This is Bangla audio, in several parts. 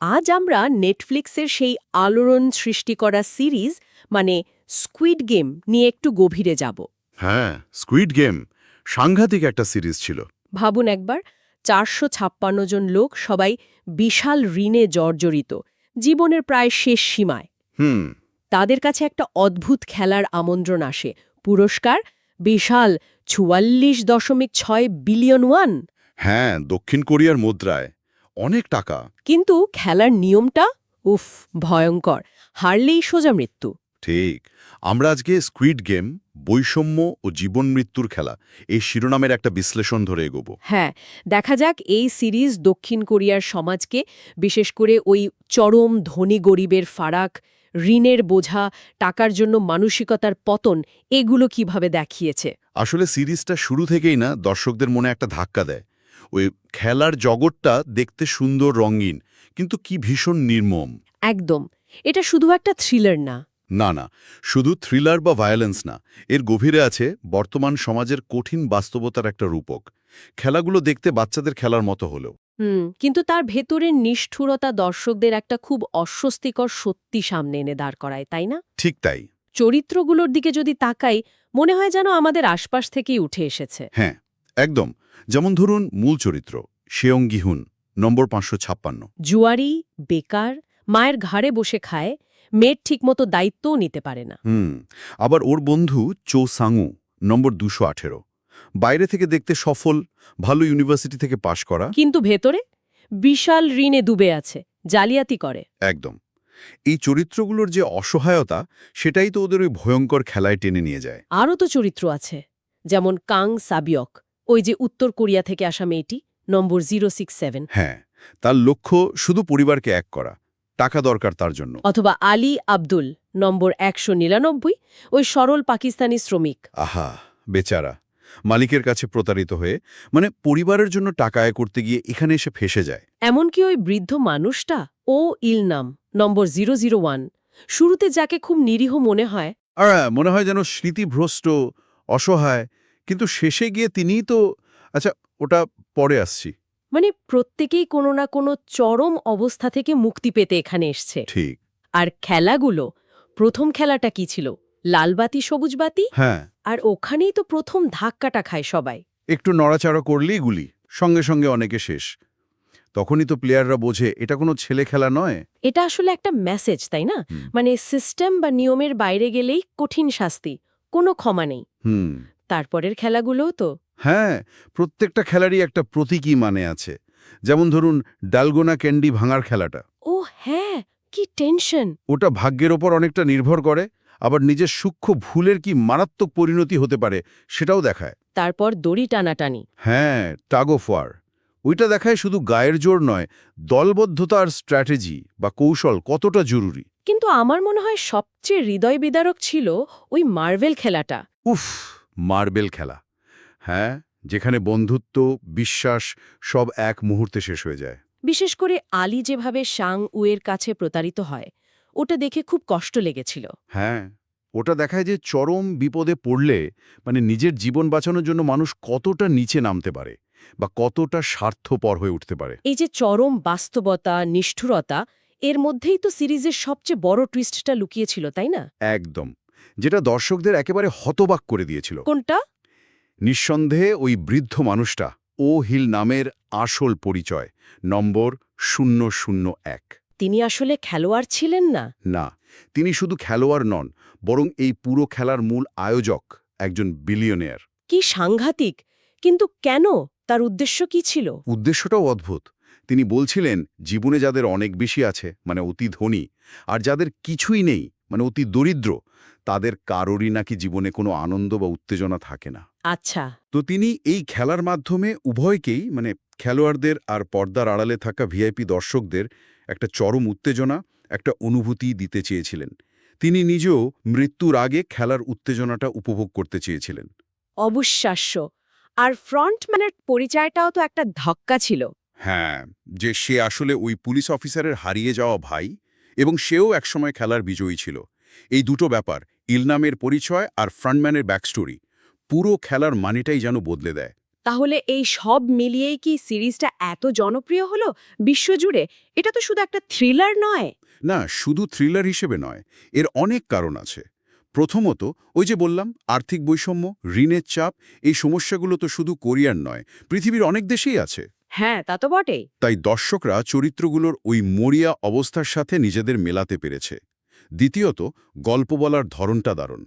আজ আমরা নেটফ্লিক্সের সেই আলোড়ন সৃষ্টি করা সিরিজ মানে স্কুইড গেম নিয়ে একটু গভীরে যাব। হ্যাঁ স্কুইড গেম সাংঘাতিক একটা সিরিজ ছিল। ভাবুন একবার চারশো ছাপ্পান্ন জন লোক সবাই বিশাল ঋণে জর্জরিত জীবনের প্রায় শেষ সীমায়। হুম। তাদের কাছে একটা অদ্ভুত খেলার আমন্ত্রণ আসে পুরস্কার বিশাল চুয়াল্লিশ দশমিক ছয় বিলিয়ন ওয়ান। হ্যাঁ দক্ষিণ কোরিয়ার মুদ্রায়। অনেক টাকা। কিন্তু খেলার নিয়মটা উফ ভয়ঙ্কর। হারলেই সোজা মৃত্যু। ঠিক। আমরা আজকে স্কুইড গেম বৈষম্য ও জীবন মৃত্যুর খেলা এই শিরোনামের একটা বিশ্লেষণ ধরে এগোবো। হ্যাঁ দেখা যাক এই সিরিজ দক্ষিণ কোরিয়ার সমাজকে বিশেষ করে ওই চরম ধনী গরিবের ফারাক ঋণের বোঝা টাকার জন্য মানসিকতার পতন এগুলো কীভাবে দেখিয়েছে? আসলে সিরিজটা শুরু থেকেই না দর্শকদের মনে একটা ধাক্কা দেয়। ওই খেলার জগৎটা দেখতে সুন্দর রঙিন কিন্তু কি ভীষণ নির্মম। একদম। এটা শুধু একটা থ্রিলার না। না না শুধু থ্রিলার বা ভায়োলেন্স না এর গভীরে আছে বর্তমান সমাজের কঠিন বাস্তবতার একটা রূপক। খেলাগুলো দেখতে বাচ্চাদের খেলার মতো হলেও। হুম কিন্তু তার ভেতরের নিষ্ঠুরতা দর্শকদের একটা খুব অস্বস্তিকর সত্যি সামনে এনে দাঁড় করায় তাই না? ঠিক তাই। চরিত্রগুলোর দিকে যদি তাকাই মনে হয় যেন আমাদের আশপাশ থেকেই উঠে এসেছে। হ্যাঁ একদম। যেমন ধরুন মূল চরিত্র শেয়ং নম্বর পাঁচশো ছাপ্পান্ন। জুয়ারি বেকার মায়ের ঘাড়ে বসে খায় মেয়ের ঠিকমতো দায়িত্বও নিতে পারে না। হুম আবার ওর বন্ধু চো সাংউ নম্বর দুশো আঠেরো। বাইরে থেকে দেখতে সফল ভালো ইউনিভার্সিটি থেকে পাশ করা। কিন্তু ভেতরে বিশাল ঋণে ডুবে আছে জালিয়াতি করে। একদম। এই চরিত্রগুলোর যে অসহায়তা সেটাই তো ওদের ওই ভয়ঙ্কর খেলায় টেনে নিয়ে যায়। আরও তো চরিত্র আছে যেমন কাং সাবিয়ক। ওই যে উত্তর কোরিয়া থেকে আসা মেয়েটি নম্বর জিরো হ্যাঁ তার লক্ষ্য শুধু পরিবারকে এক করা টাকা দরকার তার জন্য। অথবা আলী আব্দুল নম্বর একশো নিরানব্বই ওই সরল পাকিস্তানি শ্রমিক। আহা বেচারা। মালিকের কাছে প্রতারিত হয়ে মানে পরিবারের জন্য টাকা আয় করতে গিয়ে এখানে এসে ফেসে যায়। এমনকি ওই বৃদ্ধ মানুষটা ও ইলনাম নম্বর জিরো জিরো ওয়ান। শুরুতে যাকে খুব নিরীহ মনে হয় আর হ্যাঁ, মনে হয় যেন স্মৃতিভ্রষ্ট অসহায় কিন্তু শেষে গিয়ে তিনিই তো আচ্ছা ওটা পরে আসছি। মানে প্রত্যেকেই কোনো না কোনো চরম অবস্থা থেকে মুক্তি পেতে এখানে এসছে। ঠিক। আর খেলাগুলো প্রথম খেলাটা কি ছিল? লালবাতি সবুজ বাতি? হ্যাঁ। আর ওখানেই তো প্রথম ধাক্কাটা খায় সবাই। একটু নড়াচড়া করলেই গুলি সঙ্গে সঙ্গে অনেকে শেষ। তখনই তো প্লেয়াররা বোঝে এটা কোনো ছেলে খেলা নয়। এটা আসলে একটা মেসেজ তাই না? মানে সিস্টেম বা নিয়মের বাইরে গেলেই কঠিন শাস্তি কোনো ক্ষমা নেই। হুম। তারপরের খেলাগুলোও তো। হ্যাঁ প্রত্যেকটা খেলারই একটা প্রতীকী মানে আছে। যেমন ধরুন ডালগোনা ক্যান্ডি ভাঙার খেলাটা। ও হ্যাঁ কি টেনশন। ওটা ভাগ্যের ওপর অনেকটা নির্ভর করে আবার নিজের সূক্ষ্ম ভুলের কি মারাত্মক পরিণতি হতে পারে সেটাও দেখায়। তারপর দড়ি টানাটানি। হ্যাঁ টাগ অফ ওয়ার। ওইটা দেখায় শুধু গায়ের জোর নয় দলবদ্ধতার স্ট্র্যাটেজি বা কৌশল কতটা জরুরি। কিন্তু আমার মনে হয় সবচেয়ে হৃদয় বিদারক ছিল ওই মার্ভেল খেলাটা। উফ! মার্বেল খেলা। হ্যাঁ যেখানে বন্ধুত্ব বিশ্বাস সব এক মুহূর্তে শেষ হয়ে যায়। বিশেষ করে আলী যেভাবে সাং উয়ের কাছে প্রতারিত হয় ওটা দেখে খুব কষ্ট লেগেছিল। হ্যাঁ ওটা দেখায় যে চরম বিপদে পড়লে মানে নিজের জীবন বাঁচানোর জন্য মানুষ কতটা নিচে নামতে পারে বা কতটা স্বার্থপর হয়ে উঠতে পারে। এই যে চরম বাস্তবতা নিষ্ঠুরতা এর মধ্যেই তো সিরিজের সবচেয়ে বড় টুইস্টটা লুকিয়েছিল তাই না? একদম। যেটা দর্শকদের একেবারে হতবাক করে দিয়েছিল। কোনটা? নিঃসন্দেহে ওই বৃদ্ধ মানুষটা ও হিল নামের আসল পরিচয় নম্বর শূন্য শূন্য এক। তিনি আসলে খেলোয়াড় ছিলেন না? না তিনি শুধু খেলোয়াড় নন বরং এই পুরো খেলার মূল আয়োজক একজন বিলিয়নিয়ার। কি সাংঘাতিক! কিন্তু কেন? তার উদ্দেশ্য কি ছিল? উদ্দেশ্যটাও অদ্ভুত। তিনি বলছিলেন জীবনে যাদের অনেক বেশি আছে মানে অতি ধনী আর যাদের কিছুই নেই মানে অতি দরিদ্র তাদের কারোরই নাকি জীবনে কোনো আনন্দ বা উত্তেজনা থাকে না। আচ্ছা। তো তিনি এই খেলার মাধ্যমে উভয়কেই মানে খেলোয়াড়দের আর পর্দার আড়ালে থাকা ভিআইপি দর্শকদের একটা চরম উত্তেজনা একটা অনুভূতি দিতে চেয়েছিলেন। তিনি নিজেও মৃত্যুর আগে খেলার উত্তেজনাটা উপভোগ করতে চেয়েছিলেন। অবিশ্বাস্য। আর ফ্রন্টম্যানের পরিচয়টাও তো একটা ধাক্কা ছিল। হ্যাঁ যে সে আসলে ওই পুলিশ অফিসারের হারিয়ে যাওয়া ভাই এবং সেও একসময় খেলার বিজয়ী ছিল। এই দুটো ব্যাপার ইলনামের পরিচয় আর ফ্রন্টম্যানের ব্যাকস্টোরি পুরো খেলার মানেটাই যেন বদলে দেয়। তাহলে এই সব মিলিয়েই কি সিরিজটা এত জনপ্রিয় হলো বিশ্বজুড়ে? এটা তো শুধু একটা থ্রিলার নয়। না শুধু থ্রিলার হিসেবে নয় এর অনেক কারণ আছে। প্রথমত ওই যে বললাম আর্থিক বৈষম্য ঋণের চাপ এই সমস্যাগুলো তো শুধু কোরিয়ার নয় পৃথিবীর অনেক দেশেই আছে। হ্যাঁ তা তো বটেই। তাই দর্শকরা চরিত্রগুলোর ওই মরিয়া অবস্থার সাথে নিজেদের মেলাতে পেরেছে। দ্বিতীয়ত গল্প বলার ধরনটা দারুণ।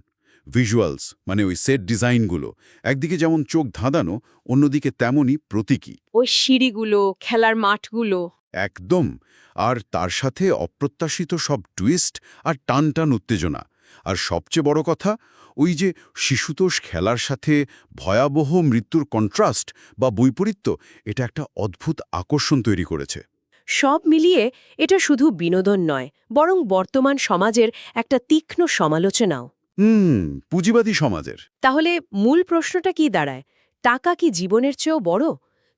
ভিজুয়ালস মানে ওই সেট ডিজাইনগুলো। একদিকে যেমন চোখ ধাঁধানো অন্যদিকে তেমনই প্রতীকী। ওই সিঁড়িগুলো খেলার মাঠগুলো। একদম। আর তার সাথে অপ্রত্যাশিত সব টুইস্ট আর টান টান উত্তেজনা। আর সবচেয়ে বড় কথা ওই যে শিশুতোষ খেলার সাথে ভয়াবহ মৃত্যুর কন্ট্রাস্ট বা বৈপরীত্য এটা একটা অদ্ভুত আকর্ষণ তৈরি করেছে। সব মিলিয়ে এটা শুধু বিনোদন নয় বরং বর্তমান সমাজের একটা তীক্ষ্ণ সমালোচনাও। হুম পুঁজিবাদী সমাজের। তাহলে মূল প্রশ্নটা কি দাঁড়ায়? টাকা কি জীবনের চেয়েও বড়?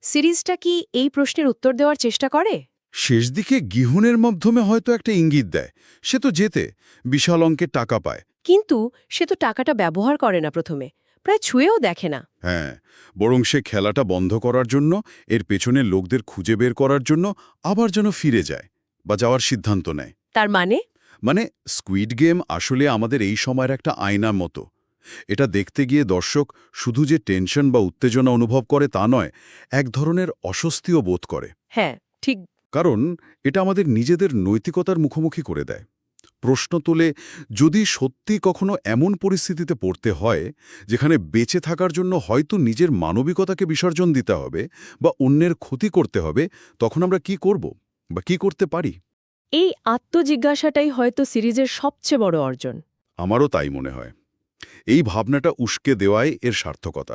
সিরিজটা কি এই প্রশ্নের উত্তর দেওয়ার চেষ্টা করে? শেষ দিকে গিহুনের মাধ্যমে হয়তো একটা ইঙ্গিত দেয়। সে তো যেতে বিশাল অঙ্কের টাকা পায়। কিন্তু সে তো টাকাটা ব্যবহার করে না প্রথমে। প্রায় ছুঁয়েও দেখে না। হ্যাঁ বরং সে খেলাটা বন্ধ করার জন্য এর পেছনে লোকদের খুঁজে বের করার জন্য আবার যেন ফিরে যায় বা যাওয়ার সিদ্ধান্ত নেয়। তার মানে? মানে স্কুইড গেম আসলে আমাদের এই সময়ের একটা আয়নার মতো। এটা দেখতে গিয়ে দর্শক শুধু যে টেনশন বা উত্তেজনা অনুভব করে তা নয় এক ধরনের অস্বস্তিও বোধ করে। হ্যাঁ ঠিক। কারণ এটা আমাদের নিজেদের নৈতিকতার মুখোমুখি করে দেয়। প্রশ্ন তোলে যদি সত্যি কখনো এমন পরিস্থিতিতে পড়তে হয় যেখানে বেঁচে থাকার জন্য হয়তো নিজের মানবিকতাকে বিসর্জন দিতে হবে বা অন্যের ক্ষতি করতে হবে তখন আমরা কি করব বা কি করতে পারি? এই আত্মজিজ্ঞাসাটাই হয়তো সিরিজের সবচেয়ে বড় অর্জন। আমারও তাই মনে হয়। এই ভাবনাটা উস্কে দেওয়াই এর সার্থকতা।